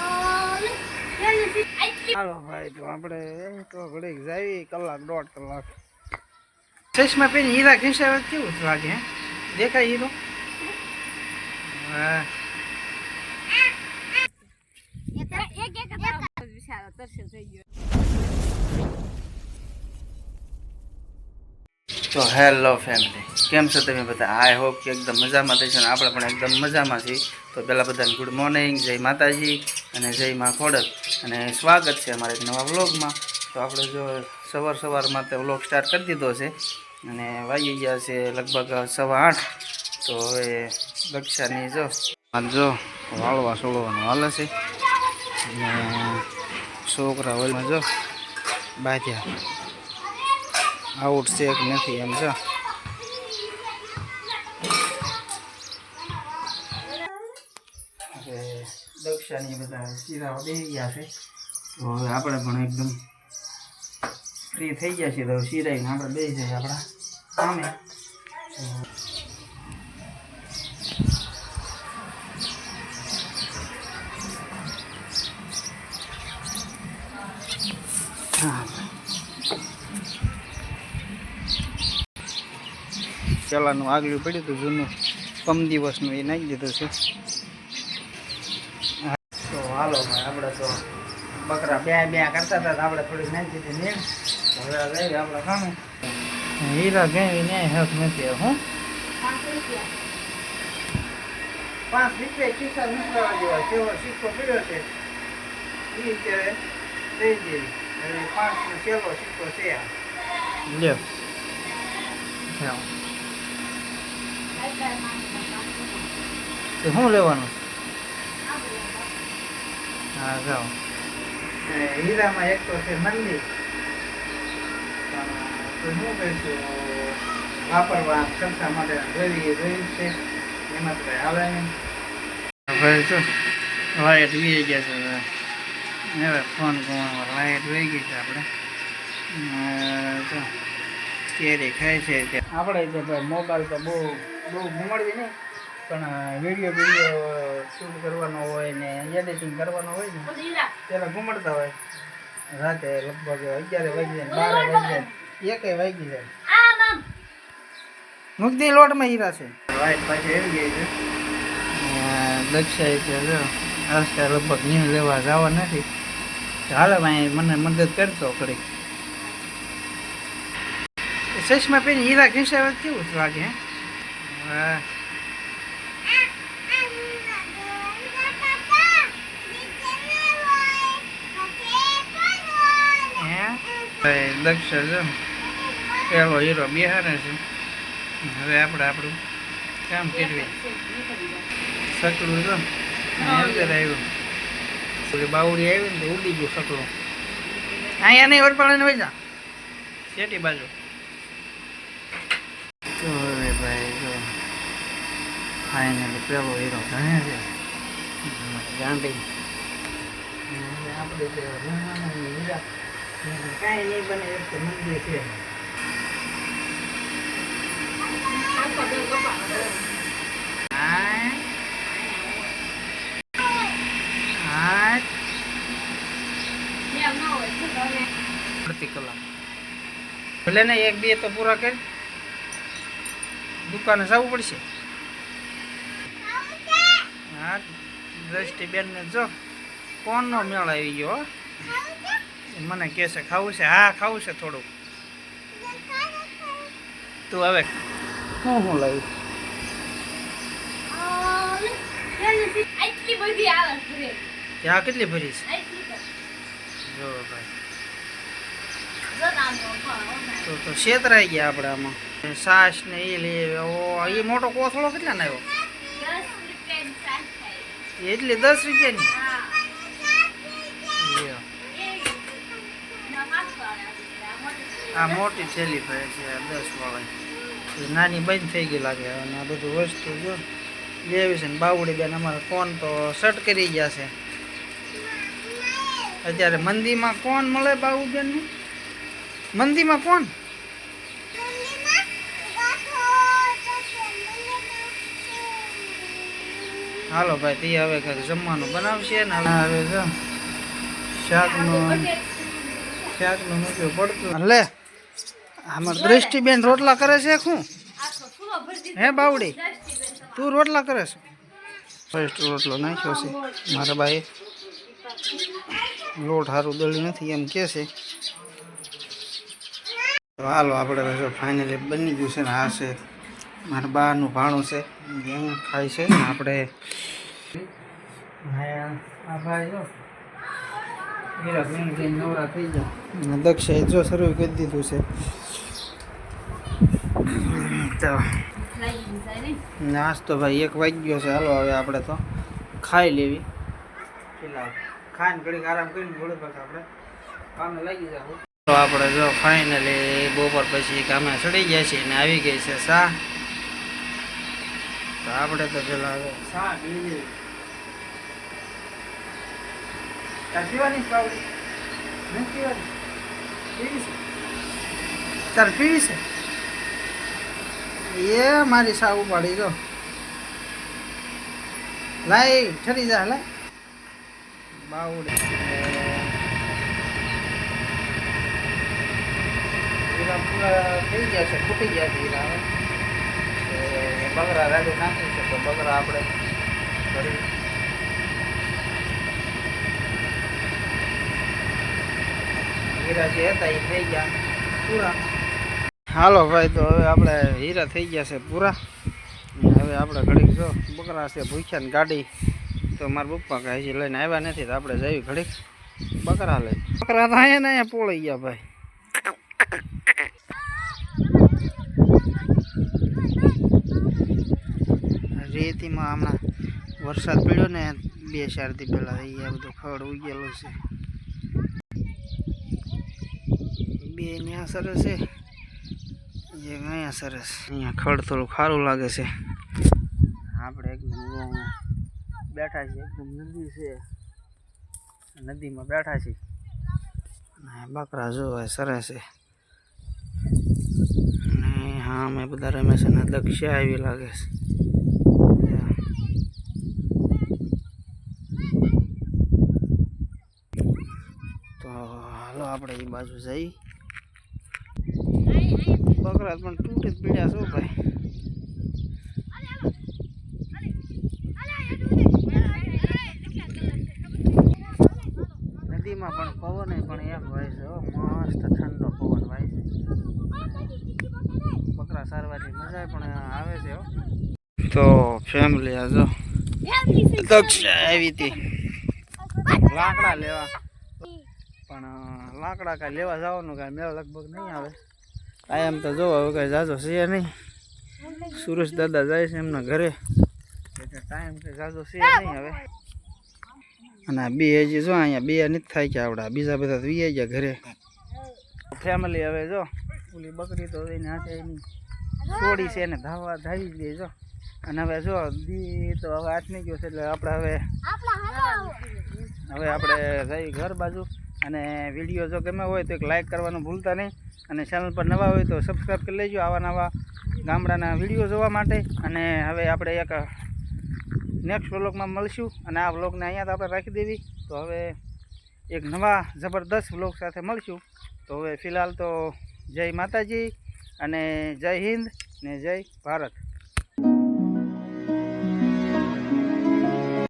Oil હાલો ભાઈ તો આપણે તો ઘડીક જાવી કલાક દોઢ કલાક ચશ્મા પહેરી હીરા ઘીસાવે તો કેવું લાગે હે દેખાય હીરો હા તો હેલો ફેમિલી કેમ છો તમે બધા? આઈ હોપ કે એકદમ મજામાં થઈ છે અને આપણે પણ એકદમ મજામાં છીએ. તો પહેલાં બધાને ગુડ મોર્નિંગ જય માતાજી અને જય મા ખોડક અને સ્વાગત છે અમારા એક નવા વ્લોગમાં. તો આપણે જો સવાર સવારમાં તે વ્લોગ સ્ટાર્ટ કરી દીધો છે અને વાગી ગયા છે લગભગ સવા આઠ. તો હવે દક્ષાની જો જો વાળવા સોળવાનું હાલે છે. અને છોકરા હોય જો બાધ્યા. આઉટ છે કે નથી એમ છે દક્ષાની બધા શીરાઓ બેસી ગયા છે. તો આપણે પણ એકદમ ફ્રી થઈ ગયા છીએ તો શીરાઈને આપણે બેસી જાય આપણા સામે. પેલાનું આગલું પડ્યું હતું જૂનું. કમ દિવસનું એ નાખી દીધું છે. હા, તો હાલો ભાઈ આપણે તો બકરા બે બે કરતા હતા આપણે થોડી નાખી દીધી નીણ હવે આપણે સામે હીરા ગઈ ન્યાય હક નથી હું. પાંચ રૂપિયા ખિસ્સા નીકળવા જેવા કેવો સિક્કો પડ્યો છે. એ અત્યારે લઈ જઈએ પાંચ નો પેલો સિક્કો છે આ. લ્યો. હા. તો શું લેવાનું? હા જાઓ. હીરામાં એક તો છે મંદિર પણ શું કહીશું વાપરવા ખર્ચા માટે જોઈ જોઈ છે. એમાં કંઈ આવે નહીં. ભાઈ લાઇટ વી ગયા છે હવે. ફોન લાઇટ વહી ગઈ છે આપણે. કેરી ખાય છે આપણે તો મોબાઈલ તો બહુ બહુ ઘુમાડવી નહીં પણ વીડિયો વીડિયો શૂટ કરવાનો હોય ને એડિટિંગ કરવાનો હોય ને ત્યારે ઘુમાડતા હોય. રાતે લગભગ અગિયારે વાગી જાય બાર વાગી જાય એકે વાગી જાય. મુક્તિ લોટમાં હીરા છે. પાછી આવી ગઈ છે. દક્ષાઈ છે આજકાલ લગભગ નીણ લેવા જવા નથી. હાલે ભાઈ મને મદદ કરતો ઘડીક. ચશ્મા પહેરી હીરા ઘીસાવે કેવું લાગે હે? હે. ભાઈ દક્ષ જો પેલો હીરો બિહારે છે. હવે આપણે આપણું કામ કરવી સકડું જો અંદર આવ્યું. ઓલી બાવડી આવી ને તો ઉડી ગયું સકડું અહીંયા નહીં વડપાળાને ને વૈજા શેટી બાજુ? ભાઈ? ફાઇનલી પેલો હીરો ગણે છે ગાંધી આપણે કાંઈ નહીં બને, એક તો મંદિર છે. ને એક બે તો પૂરા કરી. દુકાને જવું પડશે. હા દ્રષ્ટિબેન ને જો કોણનો મેળ આવી ગયો, હો. મને કહે છે, ખાવું છે? હા, ખાવું છે થોડુંક. તું હવે હું આટલી બધી ત્યાં કેટલી ભરીશ છે? જો ભાઈ. તો તો છેતરાઈ ગયા આપણે આમાં. સાસ ને એ લે એ મોટો કોથળો કેટલા આવ્યો દસ રૂપિયાની સાત થાય. એટલી દસ રૂપિયાની. આ મોટી થેલી ભાઈ છે દસ વાળા. નાની બંધ થઈ ગઈ લાગે અને આ બધું વસ્તુ જો. લેવી છે ને બાવડી બેન અમારે કોણ તો સટ કરી ગયા છે. અત્યારે મંદીમાં કોણ મળે બાબુ બેન મંદીમાં કોણ? હાલો ભાઈ તે હવે કંઈક જમવાનું બનાવશે ને હવે જો શાકનું શાકનું મૂક્યું પડતું. લે. આમાં દ્રષ્ટિબેન રોટલા કરે છે શું? હે બાવડી? તું રોટલા કરે છે? ફર્સ્ટ રોટલો નાખ્યો છે. મારા ભાઈ લોટ સારું દળી નથી એમ કે છે. તો હાલો આપણે ફાઇનલી બની ગયું છે ને આ છે મારા બાનું ભાણું છે. એમ ખાય છે આપણે હા, આ ભાઈ જો હીરા બેન જઈને નવરા થઈ ગયા અને દક્ષે જો શરૂ કરી દીધું છે. તો. નાસ્તો ભાઈ, એક વાગ્યો છે. હાલો, હવે આપણે તો ખાઈ લેવી. ખાઈને ઘડીક આરામ કરીને થોડી પછી આપણે કામે લાગી જાવ તો આપણે જો ફાઇનલી બપોર પછી કામે ચડી ગયા છીએ ને આવી ગઈ છે સા તો આપણે તો પેલા સા પી લેવી તાર પીવાની પાવડી નથી પીવાની પીવી છે તાર પીવી છે એ મારી સાવ ઉપાડી જો લાઈ ઠરી જા લાઈ બાવડે પૂરા થઈ ગયા છે ફૂટી ગયા છે હીરા બગરા રાડું નાખી છે તો બગરા આપણે કરી હતા એ થઈ ગયા. પૂરા. હાલો ભાઈ, તો હવે આપણે હીરા થઈ ગયા છે પૂરા. હવે આપણે ઘડીક જો બકરા છે ભૂખ્યા ને ગાડી, તો મારા પપ્પા કહે છે લઈને આવ્યા નથી, તો આપણે જઈએ ઘડીક બકરા લઈ બકરા તો અહીંયા ને અહીંયા પોળી ગયા ભાઈ. રેતીમાં હમણાં વરસાદ પડ્યો ને, બે ચારથી પહેલાં અહીંયા બધું ખડ ઉગેલું છે. બે ત્યાં સરસ છે એક અહીંયા સરસ અહીંયા ખડ થોડું ખારું લાગે છે. આપણે એકદમ બેઠા છીએ. એકદમ નદી છે. નદીમાં બેઠા છીએ. બકરા જોવે સરસ છે. અને હા, અમે બધા રમે છે ને દક્ષા આવી લાગે છે. તો હાલો, આપણે એ બાજુ જઈ. બકરા પણ તૂટી જ પીડ્યા શું ભાઈ. નદીમાં પણ પવન પણ એમ હોય છે મસ્ત ઠંડો પવન હોય છે. બકરા સારવાથી મજા પણ આવે છે. તો ફેમિલી આજો આવી હતી લાકડા લેવા. પણ લાકડા કાંઈ લેવા જવાનું કાંઈ? મેળ લગભગ નહીં આવે. આ એમ તો જો હવે કાંઈ જાજો છે નહીં. સુરેશ દાદા જાય છે એમના ઘરે. એટલે ટાઈમ કંઈ જાજો છે નહીં હવે. અને આ બે જો, અહીંયા બે નથી થાય કે આવડા. બીજા બધા તો વી ગયા ઘરે. ફેમિલી હવે જો, ઓલી બકરી તો એને હાથે એની છોડી છે એને ધાવા, ધાવી દે જો. અને હવે જો, દી તો હવે આઠમી ગયો છે, એટલે આપણે હવે હવે આપણે જઈ ઘર બાજુ. અને વીડિયો જો ગમે હોય તો એક લાઈક કરવાનું ભૂલતા નહીં. અને ચેનલ પર નવા હોય તો સબસ્ક્રાઈબ કરી લેજો આવા નવા ગામડાના વીડિયો જોવા માટે. અને હવે આપણે એક નેક્સ્ટ વ્લોગમાં મળશું. અને આ વ્લોગને અહીંયા તો આપણે રાખી દેવી. તો હવે એક નવા જબરદસ્ત વ્લોગ સાથે મળશું. તો હવે ફિલહાલ તો જય માતાજી અને જય હિન્દ ને જય ભારત.